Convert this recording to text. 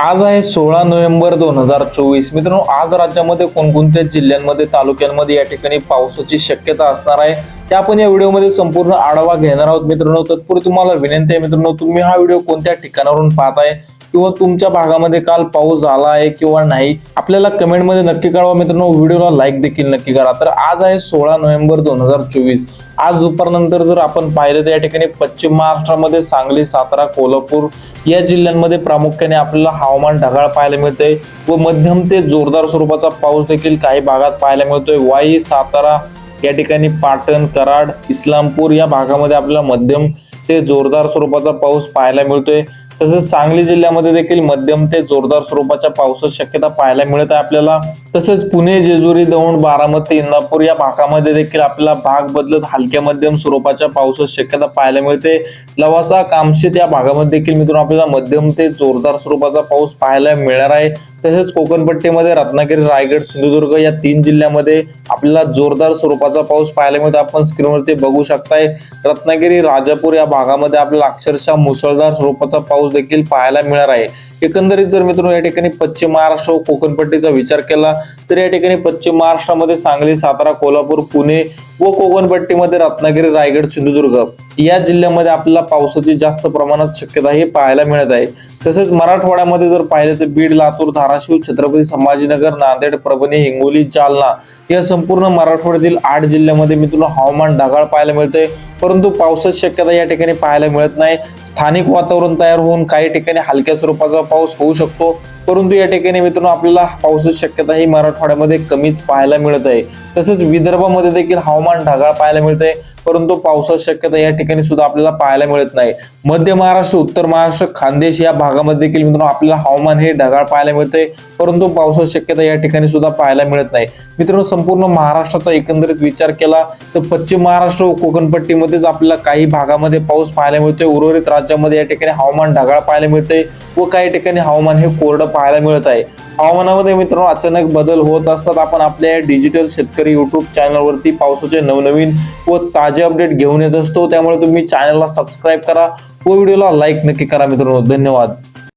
आज आहे सोळा नोव्हेंबर दोन हजार चोवीस. मित्रांनो आज राज्यामध्ये कोणकोणत्या जिल्ह्यांमध्ये तालुक्यांमध्ये या ठिकाणी पावसाची शक्यता असणार आहे ते आपण या व्हिडिओमध्ये संपूर्ण आढावा घेणार आहोत. मित्रांनो तत्पूर्वी तुम्हाला विनंती आहे मित्रांनो तुम्ही हा व्हिडिओ कोणत्या ठिकाणावरून पाहताय किंवा तुमच्या भागामध्ये काल पाऊस झाला आहे किंवा नाही आपल्याला कमेंटमध्ये नक्की कळवा. मित्रांनो व्हिडिओला लाईक देखील नक्की करा. तर आज आहे सोळा नोव्हेंबर दोन हजार चोवीस. आज दुपारनंतर जर आपण पाहिलं तर या ठिकाणी पश्चिम महाराष्ट्रामध्ये सांगली सातारा कोल्हापूर या जिल्ह्यांमध्ये प्रामुख्याने आपल्याला हवामान ढगाळ पाहायला मिळतंय व मध्यम ते जोरदार स्वरूपाचा पाऊस देखील काही भागात पाहायला मिळतोय. वाई सातारा या ठिकाणी पाटण कराड इस्लामपूर या भागामध्ये आपल्याला मध्यम ते जोरदार स्वरूपाचा पाऊस पाहायला मिळतोय. तसंच सांगली जिल्ह्यामध्ये देखील मध्यम ते जोरदार स्वरूपाच्या पावसाची शक्यता पाहायला मिळत आहे आपल्याला. तसंच पुणे जेजुरी दौंड बारामती इंदापूर या भागामध्ये देखील आपल्याला भाग बदलत हलक्या मध्यम स्वरूपाच्या पावसाची शक्यता पाहायला मिळते. लवासा कामशेत या भागामध्ये देखील मित्रांनो आपल्याला मध्यम ते जोरदार स्वरूपाचा पाऊस पाहायला मिळणार आहे. तसेच कोकणपट्टीमध्ये रत्नागिरी रायगड सिंधुदुर्ग या तीन जिल्ह्यामध्ये आपल्याला जोरदार स्वरूपाचा पाऊस पाहायला मिळतो. आपण स्क्रीनवरती बघू शकताय रत्नागिरी राजापूर या भागामध्ये आपल्याला अक्षरशः मुसळधार स्वरूपाचा पाऊस देखील पाहायला मिळणार आहे. एकंदरीत जर मित्रांनो या ठिकाणी पश्चिम महाराष्ट्र व कोकणपट्टीचा विचार केला तर या ठिकाणी पश्चिम महाराष्ट्रामध्ये सांगली सातारा कोल्हापूर पुणे व कोकणपट्टीमध्ये रत्नागिरी रायगड सिंधुदुर्ग या जिल्ह्यामध्ये आपल्याला पावसाची जास्त प्रमाणात शक्यता ही पाहायला मिळत आहे. तसेच मराठवाड्यामध्ये जर पाहिलं तर बीड लातूर धाराशिव छत्रपती संभाजीनगर नांदेड परभणी हिंगोली जालना या संपूर्ण मराठवाड्यातील आठ जिल्ह्यामध्ये मित्रांनो हवामान ढगाळ पाहायला मिळते परंतु पावसाची शक्यता या ठिकाणी पाहायला मिळत नाही. स्थानिक वातावरण तयार होऊन काही ठिकाणी हलक्या स्वरूपाचा पाऊस होऊ शकतो. परंतु या ठिकाणी मित्रांनो आपल्याला पावसाची शक्यता ही मराठवाड्यामध्ये कमीच पाहायला मिळत आहे. तसेच विदर्भामध्ये देखील हवामान ढगाळ पाहायला मिळत आहे परंतु पावसाची शक्यता या ठिकाणी सुद्धा आपल्याला पाहायला मिळत नाही. मध्य महाराष्ट्र उत्तर महाराष्ट्र खानदेश या भागामध्ये देखील मित्रांनो आपल्याला हवामान हे ढगाळ पाहायला मिळते. परंतु पावसाची शक्यता या ठिकाणी सुद्धा पाहायला मिळत नाही. मित्रांनो संपूर्ण महाराष्ट्राचा एकंदरीत विचार केला तर पश्चिम महाराष्ट्र व कोकणपट्टीमध्येच आपल्याला काही भागामध्ये पाऊस पाहायला मिळतोय. उर्वरित राज्यामध्ये या ठिकाणी हवामान ढगाळ पाहायला मिळते व काही ठिकाणी हवामान हे कोरडं पाहायला मिळत आहे. हवामानामध्ये मित्रांनो अचानक बदल होत असतात. आपण आपल्या डिजिटल शेतकरी युट्यूब चॅनलवरती पावसाचे नवनवीन व ताजे अपडेट घेऊन येत असतो. त्यामुळे तुम्ही चॅनलला सबस्क्राईब करा व व्हिडिओला लाईक नक्की करा मित्रांनो. धन्यवाद.